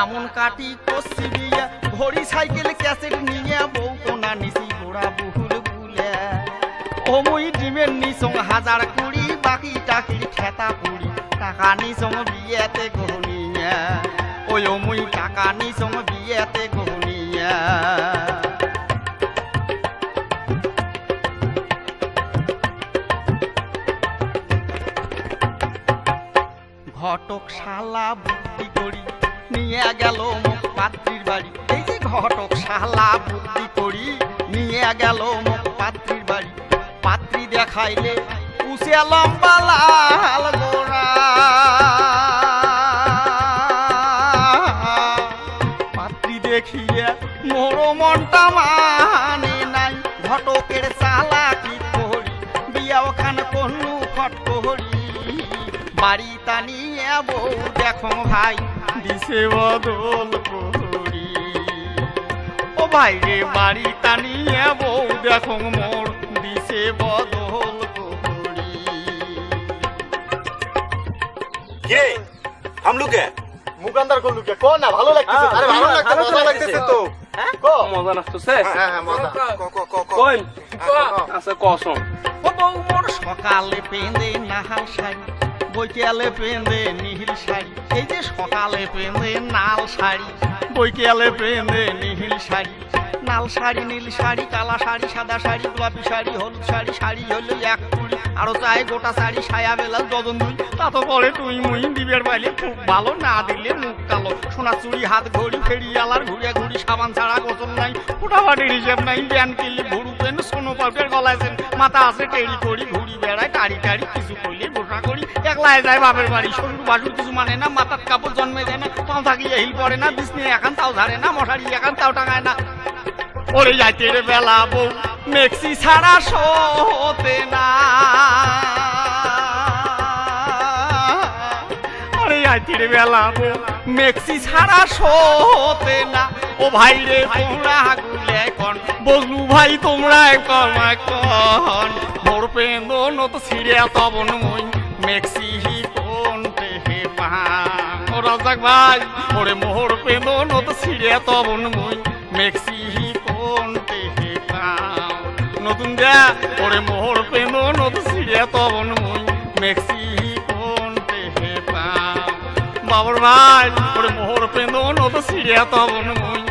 আমন কাটি কষি বিয়া ঘড়ি সাইকেল ক্যাসেট নিয়ে বউ কোনা নিশি গোড়া বহুল বুলে ও মুই ডিমের নিসং হাজার কুড়ি, বাকি টাকির খেতা পুরি টাকা নিসং বিয়েতে গহনিয়া। ওই ও মুই টাকা নিসং বিয়েতে গহনিয়া। ঘটক শালা বুদ্ধি করি। নিয়ে গেল মুখ পাত্রীর বাড়ি। এই যে ঘটক শালা বুদ্ধি করি, নিয়ে গেল মুখ পাত্রীর বাড়ি। পাত্রী দেখাইলে উসে লম্বা লাল গোড়া। পাত্রী দেখিয়ে মোর মনটা মানে নাই। ঘটকের চালা কি করি বিয়া ওখানে কোনো ফট করি। বাড়ি টানিয়ে বউ দেখো ভাই দিছে বদল করি ও ভাই রে বাড়ি টানিয়া বউ দেখো মোর দিছে বদল করি কে? হামলুকে? মুকান্দার কোন লুকে কো না ভালো লাগছে হ্যাঁ, আরে ভালো লাগতেছে ভালো লাগতেছে তো। হ্যাঁ? কো। মজা নাচতেছে হ্যাঁ হ্যাঁ মজা। কো কো কো কো। হ্যাঁ, আচ্ছা সকালে পেঁদে নাহাল শাড়ি বৈকালে পেঁদে নিহিল শাড়ি এই যে সকালে পেঁদে নাল শাড়ি বৈকালে পেঁদে নিহিল শাড়ি নাল শাড়ি নীল শাড়ি কালা শাড়ি সাদা শাড়ি গোলাপি শাড়ি হলুদ শাড়ি শাড়ি হলো এক আরও চাই গোটা শাড়ি সায়া বেলা ডজন দুই তা তো পরে তুই মুই দিবের বাইলে খুব ভালো না দিলে মুখ কালো। সোনা চুড়ি হাত ঘড়ি, ফেরি, আলার ঘুরে ঘুরি সাবান ছাড়া গোসল নাই ফুটাফাটির হিসেব নাই ব্যান কিনলে ভুরু সোনো পাউডার গলাইছেন মাথা আছে টেরি করি ঘুরি বেড়ায় টাড়ি টাড়ি কিছু করলে গোসা করি। একলাই যায় বাপের বাড়ি, শরীর বাসুর কিছু মানে না, মাথার কাপড় জন্মে যায় না পাও থাকি হিল পড়ে না বিছনে এখান তাও ধারে না, মশারি এখান তাও টাঙায় না। ওরে যাইতে রে বেলা বউ। মেক্সি ছাড়া সতে না। আরে যাইতে রে বেলা মেক্সি ছাড়া সতে না। ও ভাই রে, তোমরা গুলে কন। বজলু ভাই, তোমরা কন কন। মোর পেন্দ তো ছিড়ে তবন মই। মেক্সি হি কোনতে হে পাহা ও রাজাক ভাই, ওরে মোহর পেন্দ তো ছিড়ে তবন মই। মেক্সি হি দে ওরে মোহর পেন্দ নত ছিড়ে তবন মই। মেক্সি হি কোনতে হে পাও। বাবর ভাই, ওরে মোহর পেন্দ নত ছিড়ে তবন মই।